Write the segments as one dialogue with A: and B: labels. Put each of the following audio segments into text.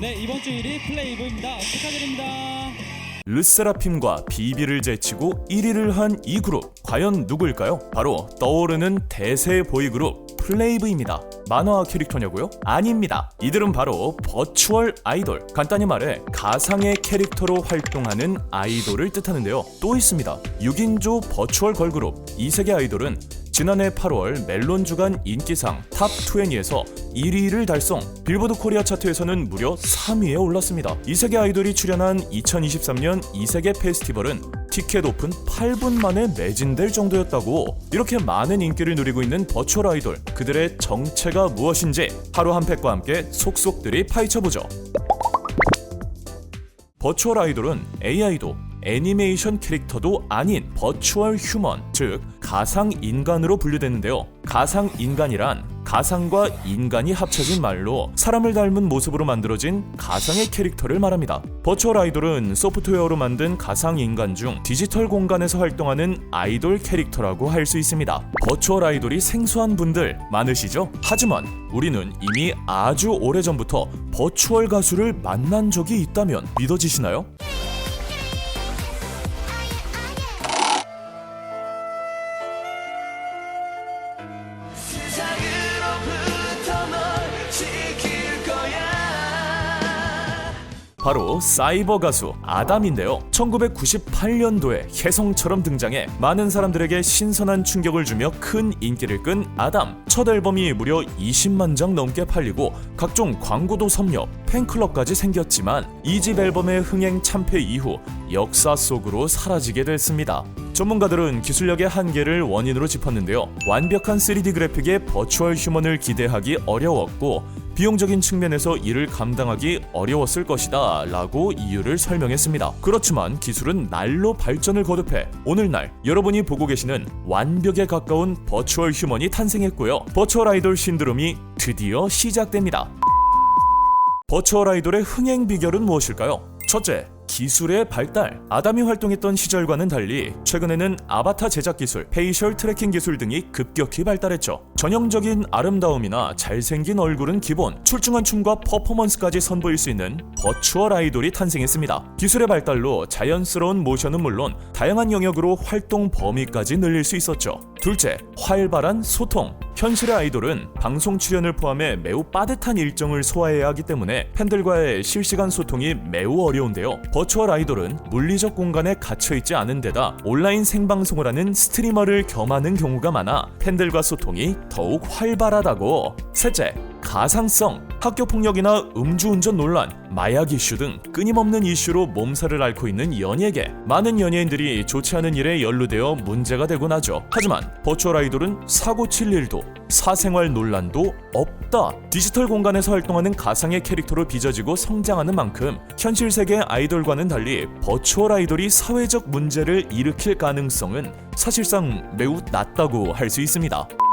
A: 네, 이번 주 1위 플레이브입니다. 축하드립니다.
B: 르세라핌과 비비를 제치고 1위를 한 이 그룹 과연 누구일까요? 바로 떠오르는 대세 보이그룹 플레이브입니다. 만화 캐릭터냐고요? 아닙니다. 이들은 바로 버추얼 아이돌. 간단히 말해 가상의 캐릭터로 활동하는 아이돌을 뜻하는데요. 또 있습니다. 6인조 버추얼 걸그룹 이 세계 아이돌은 지난해 8월 멜론 주간 인기상 탑 20에서 1위를 달성. 빌보드 코리아 차트에서는 무려 3위에 올랐습니다. 이세계 아이돌이 출연한 2023년 이세계 페스티벌은 티켓 오픈 8분 만에 매진될 정도였다고. 이렇게 많은 인기를 누리고 있는 버추얼 아이돌. 그들의 정체가 무엇인지 하루 한 팩과 함께 속속들이 파헤쳐 보죠. 버추얼 아이돌은 AI도 애니메이션 캐릭터도 아닌 버추얼 휴먼, 즉 가상 인간으로 분류되는데요. 가상 인간이란 가상과 인간이 합쳐진 말로 사람을 닮은 모습으로 만들어진 가상의 캐릭터를 말합니다. 버추얼 아이돌은 소프트웨어로 만든 가상 인간 중 디지털 공간에서 활동하는 아이돌 캐릭터라고 할 수 있습니다. 버추얼 아이돌이 생소한 분들 많으시죠? 하지만 우리는 이미 아주 오래전부터 버추얼 가수를 만난 적이 있다면 믿어지시나요?
C: ファ
B: ロー 사이버 가수 아담인데요. 1998년도에 혜성처럼 등장해 많은 사람들에게 신선한 충격을 주며 큰 인기를 끈 아담. 첫 앨범이 무려 20만 장 넘게 팔리고 각종 광고도 섭렵, 팬클럽까지 생겼지만 이집 앨범의 흥행 참패 이후 역사 속으로 사라지게 됐습니다. 전문가들은 기술력의 한계를 원인으로 짚었는데요. 완벽한 3D 그래픽의 버추얼 휴먼을 기대하기 어려웠고 비용적인 측면에서 이를 감당하기 어려웠을 것이다 라고 이유를 설명했습니다. 그렇지만 기술은 날로 발전을 거듭해 오늘날 여러분이 보고 계시는 완벽에 가까운 버추얼 휴먼이 탄생했고요. 버추얼 아이돌 신드롬이 드디어 시작됩니다. 버추얼 아이돌의 흥행 비결은 무엇일까요? 첫째, 기술의 발달. 아담이 활동했던 시절과는 달리 최근에는 아바타 제작 기술, 페이셜 트래킹 기술 등이 급격히 발달했죠. 전형적인 아름다움이나 잘생긴 얼굴은 기본, 출중한 춤과 퍼포먼스까지 선보일 수 있는 버추얼 아이돌이 탄생했습니다. 기술의 발달로 자연스러운 모션은 물론 다양한 영역으로 활동 범위까지 늘릴 수 있었죠. 둘째, 활발한 소통. 현실의 아이돌은 방송 출연을 포함해 매우 빠듯한 일정을 소화해야 하기 때문에 팬들과의 실시간 소통이 매우 어려운데요. 버추얼 아이돌은 물리적 공간에 갇혀 있지 않은 데다 온라인 생방송을 하는 스트리머를 겸하는 경우가 많아 팬들과 소통이 더욱 활발하다고. 셋째, 가상성. 학교 폭력이나 음주운전 논란, 마약 이슈 등 끊임없는 이슈로 몸살을 앓고 있는 연예계. 많은 연예인들이 좋지 않은 일에 연루되어 문제가 되곤 하죠. 하지만 버추얼 아이돌은 사고 칠 일도 사생활 논란도 없다. 디지털 공간에서 활동하는 가상의 캐릭터로 빚어지고 성장하는 만큼 현실 세계 아이돌과는 달리 버추얼 아이돌이 사회적 문제를 일으킬 가능성은 사실상 매우 낮다고 할 수 있습니다.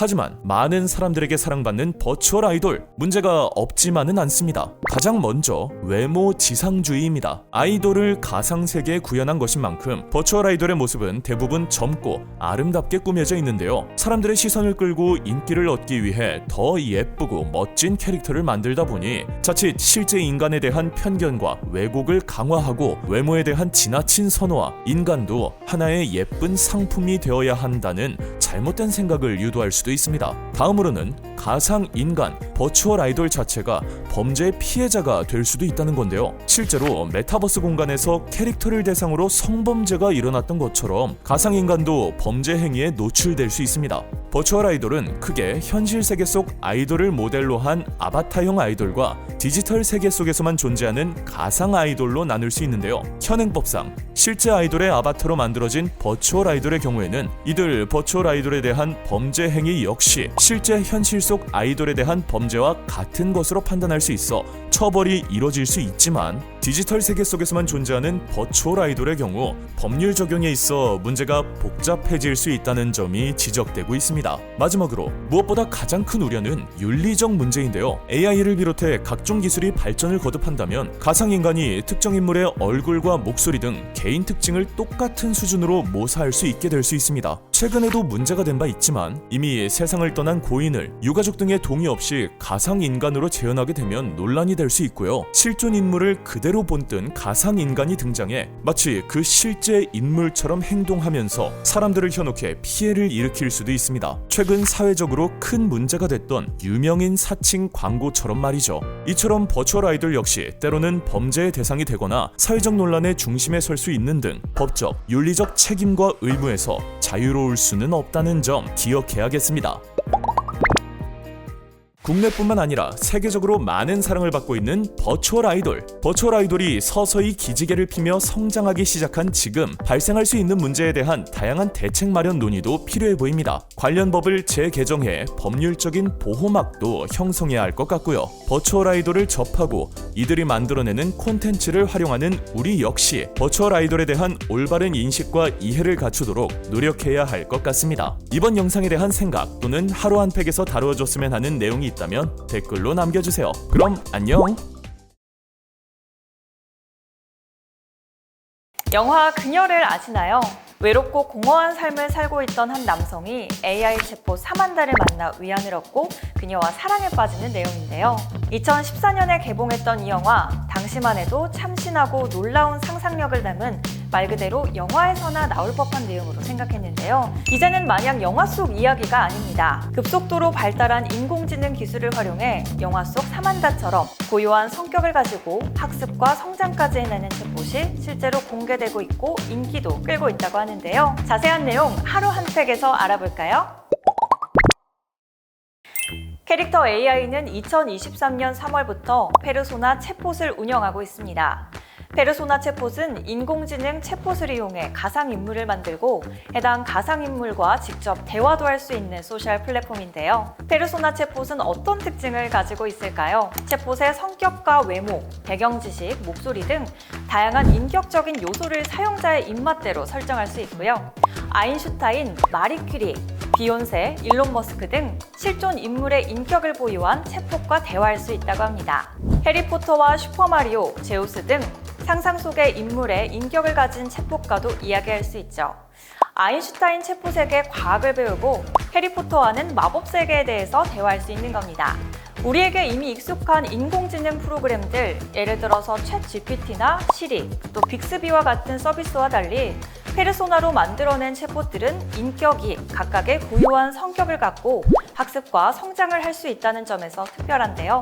B: 하지만 많은 사람들에게 사랑받는 버추얼 아이돌 문제가 없지만은 않습니다. 가장 먼저 외모 지상주의입니다. 아이돌을 가상 세계에 구현한 것인 만큼 버추얼 아이돌의 모습은 대부분 젊고 아름답게 꾸며져 있는데요. 사람들의 시선을 끌고 인기를 얻기 위해 더 예쁘고 멋진 캐릭터를 만들다 보니 자칫 실제 인간에 대한 편견과 왜곡을 강화하고 외모에 대한 지나친 선호와 인간도 하나의 예쁜 상품이 되어야 한다는 잘못된 생각을 유도할 수도 있습니다. 다음으로는 가상 인간, 버추얼 아이돌 자체가 범죄의 피해자가 될 수도 있다는 건데요. 실제로 메타버스 공간에서 캐릭터를 대상으로 성범죄가 일어났던 것처럼 가상 인간도 범죄 행위에 노출될 수 있습니다. 버추얼 아이돌은 크게 현실 세계 속 아이돌을 모델로 한 아바타형 아이돌과 디지털 세계 속에서만 존재하는 가상 아이돌로 나눌 수 있는데요. 현행법상 실제 아이돌의 아바타로 만들어진 버추얼 아이돌의 경우에는 이들 버추얼 아이돌 에 대한 범죄 행위 역시 실제 현실 속 아이돌에 대한 범죄와 같은 것으로 판단할 수 있어 처벌이 이뤄질 수 있지만 디지털 세계 속에서만 존재하는 버추얼 아이돌의 경우 법률 적용에 있어 문제가 복잡해질 수 있다는 점이 지적되고 있습니다. 마지막으로 무엇보다 가장 큰 우려는 윤리적 문제인데요. AI를 비롯해 각종 기술이 발전을 거듭한다면 가상인간이 특정 인물의 얼굴과 목소리 등 개인 특징을 똑같은 수준으로 모사할 수 있게 될 수 있습니다. 최근에도 문제가 된 바 있지만 이미 세상을 떠난 고인을 유가족 등의 동의 없이 가상인간으로 재현하게 되면 논란이 될 수 있고요. 실존 인물을 그대로 본뜬 가상 인간이 등장해 마치 그 실제 인물처럼 행동하면서 사람들을 현혹해 피해를 일으킬 수도 있습니다. 최근 사회적으로 큰 문제가 됐던 유명인 사칭 광고처럼 말이죠. 이처럼 버추얼 아이돌 역시 때로는 범죄의 대상이 되거나 사회적 논란의 중심에 설 수 있는 등 법적, 윤리적 책임과 의무에서 자유로울 수는 없다는 점 기억해야겠습니다. 국내뿐만 아니라 세계적으로 많은 사랑을 받고 있는 버추얼 아이돌. 버추얼 아이돌이 서서히 기지개를 피며 성장하기 시작한 지금 발생할 수 있는 문제에 대한 다양한 대책 마련 논의도 필요해 보입니다. 관련 법을 재개정해 법률적인 보호막도 형성해야 할 것 같고요. 버추얼 아이돌을 접하고 이들이 만들어내는 콘텐츠를 활용하는 우리 역시 버추얼 아이돌에 대한 올바른 인식과 이해를 갖추도록 노력해야 할 것 같습니다. 이번 영상에 대한 생각 또는 하루 한 팩에서 다루어줬으면 하는 내용이 있다면 댓글로 남겨주세요. 그럼 안녕!
D: 영화 그녀를 아시나요? 외롭고 공허한 삶을 살고 있던 한 남성이 AI 체포 사만다를 만나 위안을 얻고 그녀와 사랑에 빠지는 내용인데요. 2014년에 개봉했던 이 영화, 당시만 해도 참신하고 놀라운 상상력을 담은 말 그대로 영화에서나 나올 법한 내용으로 생각했는데요. 이제는 마냥 영화 속 이야기가 아닙니다. 급속도로 발달한 인공지능 기술을 활용해 영화 속 사만다처럼 고요한 성격을 가지고 학습과 성장까지 해내는 챗봇이 실제로 공개되고 있고 인기도 끌고 있다고 하는데요. 자세한 내용 하루 한 팩에서 알아볼까요? 캐릭터 AI는 2023년 3월부터 페르소나 챗봇을 운영하고 있습니다. 페르소나 챗봇은 인공지능 챗봇을 이용해 가상인물을 만들고 해당 가상인물과 직접 대화도 할 수 있는 소셜 플랫폼인데요. 페르소나 챗봇은 어떤 특징을 가지고 있을까요? 챗봇의 성격과 외모, 배경 지식, 목소리 등 다양한 인격적인 요소를 사용자의 입맛대로 설정할 수 있고요. 아인슈타인, 마리 퀴리, 비욘세, 일론 머스크 등 실존 인물의 인격을 보유한 챗봇과 대화할 수 있다고 합니다. 해리포터와 슈퍼마리오, 제우스 등 상상 속의 인물의 인격을 가진 챗봇과도 이야기할 수 있죠. 아인슈타인 챗봇에게 과학을 배우고 해리포터와는 마법 세계에 대해서 대화할 수 있는 겁니다. 우리에게 이미 익숙한 인공지능 프로그램들, 예를 들어서 챗 GPT나 시리, 또 빅스비와 같은 서비스와 달리 페르소나로 만들어낸 챗봇들은 인격이 각각의 고유한 성격을 갖고 학습과 성장을 할 수 있다는 점에서 특별한데요.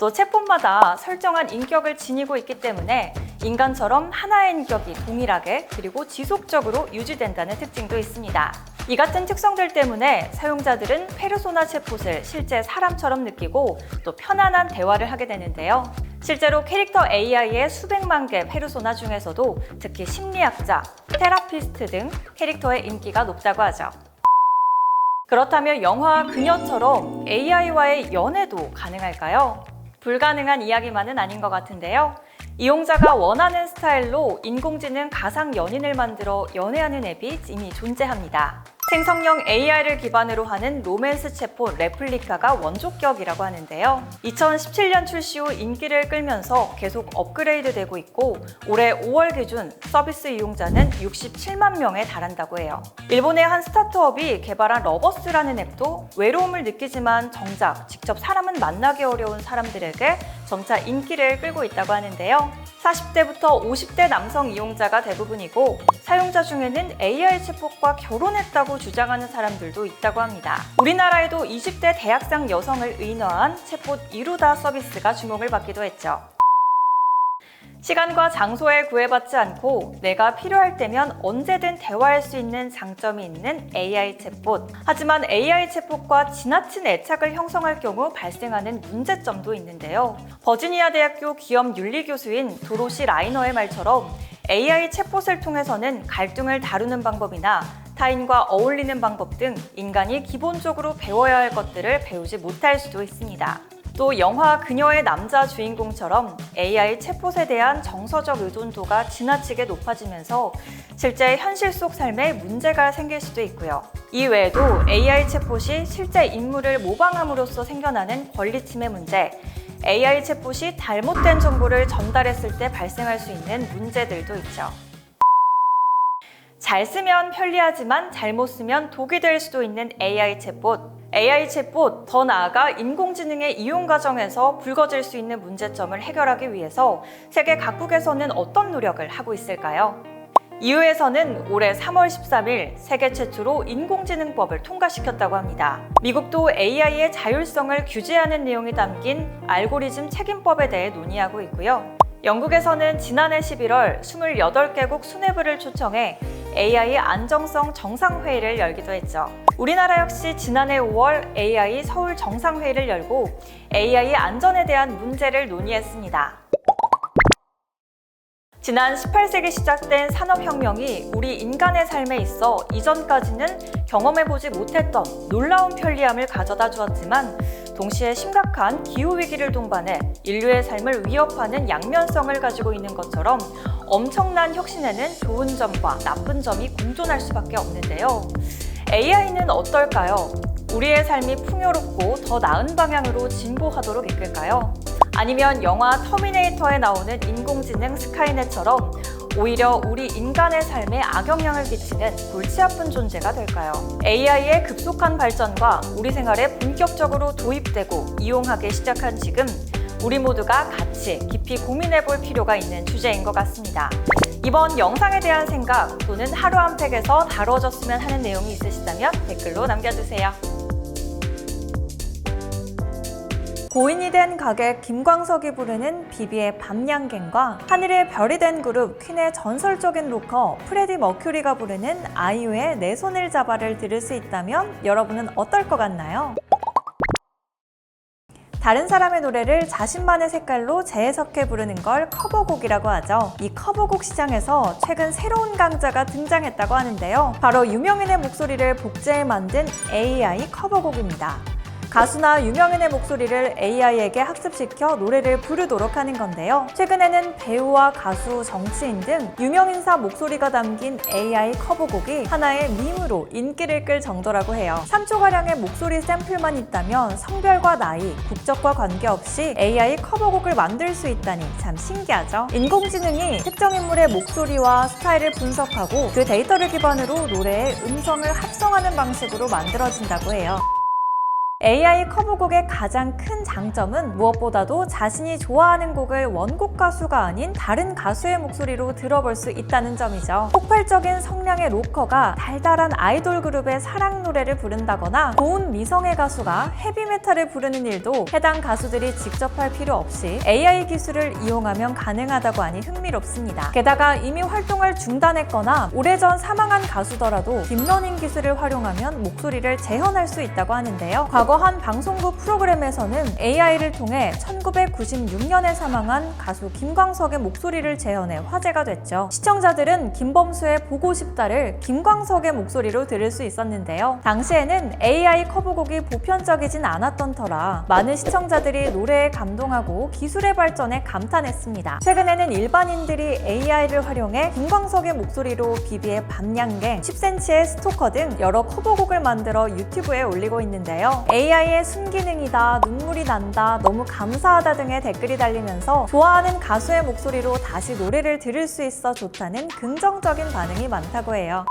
D: 또 챗봇마다 설정한 인격을 지니고 있기 때문에 인간처럼 하나의 인격이 동일하게 그리고 지속적으로 유지된다는 특징도 있습니다. 이 같은 특성들 때문에 사용자들은 페르소나 챗봇을 실제 사람처럼 느끼고 또 편안한 대화를 하게 되는데요. 실제로 캐릭터 AI의 수백만 개 페르소나 중에서도 특히 심리학자, 테라피스트 등 캐릭터의 인기가 높다고 하죠. 그렇다면 영화 그녀처럼 AI와의 연애도 가능할까요? 불가능한 이야기만은 아닌 것 같은데요. 이용자가 원하는 스타일로 인공지능 가상 연인을 만들어 연애하는 앱이 이미 존재합니다. 생성형 AI를 기반으로 하는 로맨스 체포 레플리카가 원조격이라고 하는데요. 2017년 출시 후 인기를 끌면서 계속 업그레이드 되고 있고 올해 5월 기준 서비스 이용자는 67만 명에 달한다고 해요. 일본의 한 스타트업이 개발한 러버스라는 앱도 외로움을 느끼지만 정작 직접 사람은 만나기 어려운 사람들에게 점차 인기를 끌고 있다고 하는데요. 40대부터 50대 남성 이용자가 대부분이고 사용자 중에는 AI 챗봇과 결혼했다고 주장하는 사람들도 있다고 합니다. 우리나라에도 20대 대학생 여성을 의너한 챗봇 이루다 서비스가 주목을 받기도 했죠. 시간과 장소에 구애받지 않고 내가 필요할 때면 언제든 대화할 수 있는 장점이 있는 AI 챗봇. 하지만 AI 챗봇과 지나친 애착을 형성할 경우 발생하는 문제점도 있는데요. 버지니아 대학교 기업 윤리 교수인 도로시 라이너의 말처럼 AI 챗봇을 통해서는 갈등을 다루는 방법이나 타인과 어울리는 방법 등 인간이 기본적으로 배워야 할 것들을 배우지 못할 수도 있습니다. 또 영화 그녀의 남자 주인공처럼 AI 챗봇에 대한 정서적 의존도가 지나치게 높아지면서 실제 현실 속 삶에 문제가 생길 수도 있고요. 이 외에도 AI 챗봇이 실제 인물을 모방함으로써 생겨나는 권리침해 문제, AI 챗봇이 잘못된 정보를 전달했을 때 발생할 수 있는 문제들도 있죠. 잘 쓰면 편리하지만 잘못 쓰면 독이 될 수도 있는 AI 챗봇. AI 챗봇, 더 나아가 인공지능의 이용 과정에서 불거질 수 있는 문제점을 해결하기 위해서 세계 각국에서는 어떤 노력을 하고 있을까요? EU에서는 올해 3월 13일 세계 최초로 인공지능법을 통과시켰다고 합니다. 미국도 AI의 자율성을 규제하는 내용이 담긴 알고리즘 책임법에 대해 논의하고 있고요. 영국에서는 지난해 11월 28개국 수뇌부를 초청해 AI 안정성 정상회의를 열기도 했죠. 우리나라 역시 지난해 5월 AI 서울 정상회의를 열고 AI 안전에 대한 문제를 논의했습니다. 지난 18세기 시작된 산업혁명이 우리 인간의 삶에 있어 이전까지는 경험해보지 못했던 놀라운 편리함을 가져다 주었지만 동시에 심각한 기후위기를 동반해 인류의 삶을 위협하는 양면성을 가지고 있는 것처럼 엄청난 혁신에는 좋은 점과 나쁜 점이 공존할 수밖에 없는데요. AI는 어떨까요? 우리의 삶이 풍요롭고 더 나은 방향으로 진보하도록 이끌까요? 아니면 영화 터미네이터에 나오는 인공지능 스카이넷처럼 오히려 우리 인간의 삶에 악영향을 끼치는 골치 아픈 존재가 될까요? AI의 급속한 발전과 우리 생활에 본격적으로 도입되고 이용하기 시작한 지금 우리 모두가 같이 깊이 고민해 볼 필요가 있는 주제인 것 같습니다. 이번 영상에 대한 생각 또는 하루 한 팩에서 다뤄졌으면 하는 내용이 있으시다면 댓글로 남겨주세요. 고인이 된 가객 김광석이 부르는 비비의 밤양갱과 하늘의 별이 된 그룹 퀸의 전설적인 로커 프레디 머큐리가 부르는 아이유의 내 손을 잡아를 들을 수 있다면 여러분은 어떨 것 같나요? 다른 사람의 노래를 자신만의 색깔로 재해석해 부르는 걸 커버곡이라고 하죠. 이 커버곡 시장에서 최근 새로운 강자가 등장했다고 하는데요. 바로 유명인의 목소리를 복제해 만든 AI 커버곡입니다. 가수나 유명인의 목소리를 AI에게 학습시켜 노래를 부르도록 하는 건데요. 최근에는 배우와 가수, 정치인 등 유명인사 목소리가 담긴 AI 커버곡이 하나의 밈으로 인기를 끌 정도라고 해요. 3초가량의 목소리 샘플만 있다면 성별과 나이, 국적과 관계없이 AI 커버곡을 만들 수 있다니 참 신기하죠? 인공지능이 특정 인물의 목소리와 스타일을 분석하고 그 데이터를 기반으로 노래의 음성을 합성하는 방식으로 만들어진다고 해요. AI 커버곡의 가장 큰 장점은 무엇보다도 자신이 좋아하는 곡을 원곡 가수가 아닌 다른 가수의 목소리로 들어볼 수 있다는 점이죠. 폭발적인 성량의 로커가 달달한 아이돌 그룹의 사랑 노래를 부른다거나 고운 미성의 가수가 헤비메탈을 부르는 일도 해당 가수들이 직접 할 필요 없이 AI 기술을 이용하면 가능하다고 하니 흥미롭습니다. 게다가 이미 활동을 중단했거나 오래전 사망한 가수더라도 딥러닝 기술을 활용하면 목소리를 재현할 수 있다고 하는데요. 과거 한 방송국 프로그램에서는 AI를 통해 1996년에 사망한 가수 김광석의 목소리를 재현해 화제가 됐죠. 시청자들은 김범수의 보고 싶다를 김광석의 목소리로 들을 수 있었는데요. 당시에는 AI 커버곡이 보편적이진 않았던 터라 많은 시청자들이 노래에 감동하고 기술의 발전에 감탄했습니다. 최근에는 일반인들이 AI를 활용해 김광석의 목소리로 비비의 밤양갱, 10cm의 스토커 등 여러 커버곡을 만들어 유튜브에 올리고 있는데요. AI의 순기능이다, 눈물이 난다, 너무 감사하다 등의 댓글이 달리면서 좋아하는 가수의 목소리로 다시 노래를 들을 수 있어 좋다는 긍정적인 반응이 많다고 해요.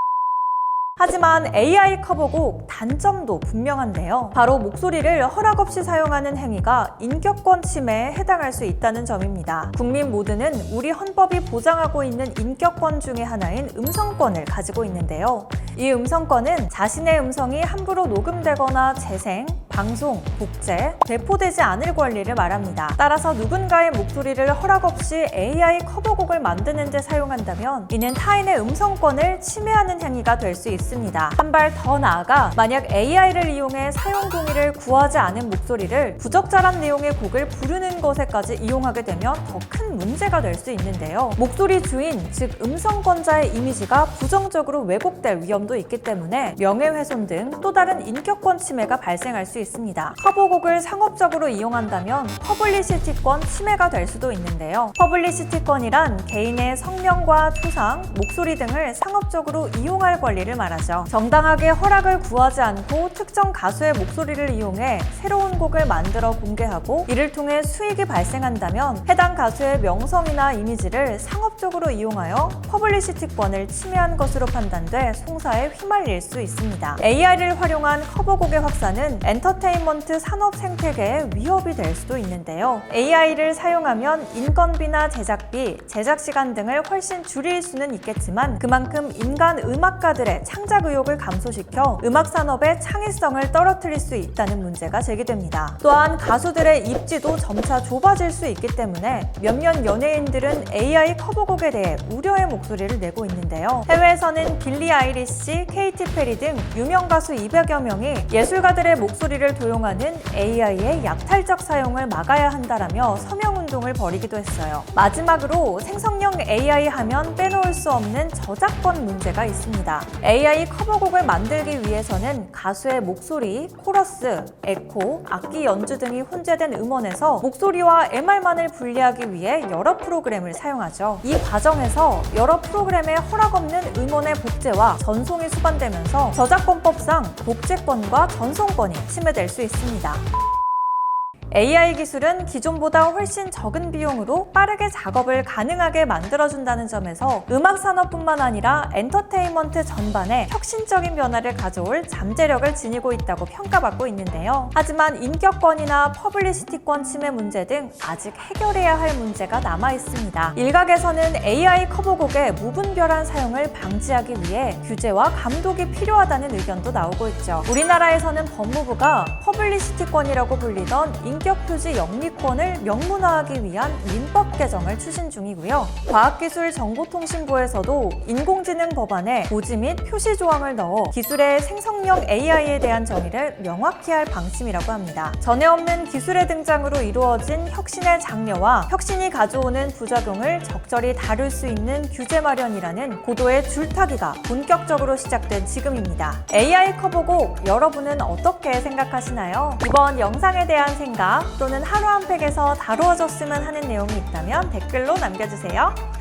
D: 하지만 AI 커버곡 단점도 분명한데요. 바로 목소리를 허락 없이 사용하는 행위가 인격권 침해에 해당할 수 있다는 점입니다. 국민 모두는 우리 헌법이 보장하고 있는 인격권 중의 하나인 음성권을 가지고 있는데요. 이 음성권은 자신의 음성이 함부로 녹음되거나 재생, 방송, 복제, 배포되지 않을 권리를 말합니다. 따라서 누군가의 목소리를 허락 없이 AI 커버곡을 만드는 데 사용한다면 이는 타인의 음성권을 침해하는 행위가 될 수 있습니다. 한 발 더 나아가 만약 AI를 이용해 사용 동의를 구하지 않은 목소리를 부적절한 내용의 곡을 부르는 것에까지 이용하게 되면 더 큰 문제가 될 수 있는데요. 목소리 주인, 즉 음성권자의 이미지가 부정적으로 왜곡될 위험도 있기 때문에 명예훼손 등 또 다른 인격권 침해가 발생할 수 있습니다. 있습니다. 커버곡을 상업적으로 이용한다면 퍼블리시티권 침해가 될 수도 있는데요. 퍼블리시티권이란 개인의 성명과 초상, 목소리 등을 상업적으로 이용할 권리를 말하죠. 정당하게 허락을 구하지 않고 특정 가수의 목소리를 이용해 새로운 곡을 만들어 공개하고 이를 통해 수익이 발생한다면 해당 가수의 명성이나 이미지를 상업적으로 이용하여 퍼블리시티권을 침해한 것으로 판단돼 송사에 휘말릴 수 있습니다. AI를 활용한 커버곡의 확산은 엔터 테인먼트 산업 생태계에 위협이 될 수도 있는데요. AI를 사용하면 인건비나 제작비, 제작 시간 등을 훨씬 줄일 수는 있겠지만 그만큼 인간 음악가들의 창작 의욕을 감소시켜 음악 산업의 창의성을 떨어뜨릴 수 있다는 문제가 제기됩니다. 또한 가수들의 입지도 점차 좁아질 수 있기 때문에 몇몇 연예인들은 AI 커버곡에 대해 우려의 목소리를 내고 있는데요. 해외에서는 빌리 아이리시, 케이티 페리 등 유명 가수 200여 명이 예술가들의 목소리를 도용하는 AI의 약탈적 사용을 막아야 한다라며 서명 운동을 벌이기도 했어요. 마지막으로 생성형 AI 하면 빼놓을 수 없는 저작권 문제가 있습니다. AI 커버곡을 만들기 위해서는 가수의 목소리, 코러스, 에코, 악기 연주 등이 혼재된 음원에서 목소리와 MR만을 분리하기 위해 여러 프로그램을 사용하죠. 이 과정에서 여러 프로그램에 허락 없는 음원의 복제와 전송이 수반되면서 저작권법상 복제권과 전송권이 침해 될 수 있습니다. AI 기술은 기존보다 훨씬 적은 비용으로 빠르게 작업을 가능하게 만들어준다는 점에서 음악 산업뿐만 아니라 엔터테인먼트 전반에 혁신적인 변화를 가져올 잠재력을 지니고 있다고 평가받고 있는데요. 하지만 인격권이나 퍼블리시티권 침해 문제 등 아직 해결해야 할 문제가 남아 있습니다. 일각에서는 AI 커버곡의 무분별한 사용을 방지하기 위해 규제와 감독이 필요하다는 의견도 나오고 있죠. 우리나라에서는 법무부가 퍼블리시티권이라고 불리던 인격 표지 영미권을 명문화하기 위한 민법 개정을 추진 중이고요. 과학기술정보통신부에서도 인공지능 법안에 고지 및 표시 조항을 넣어 기술의 생성형 AI에 대한 정의를 명확히 할 방침이라고 합니다. 전에 없는 기술의 등장으로 이루어진 혁신의 장려와 혁신이 가져오는 부작용을 적절히 다룰 수 있는 규제 마련이라는 고도의 줄타기가 본격적으로 시작된 지금입니다. AI 커버곡 여러분은 어떻게 생각하시나요? 이번 영상에 대한 또는 하루 한 팩에서 다루어졌으면 하는 내용이 있다면 댓글로 남겨주세요.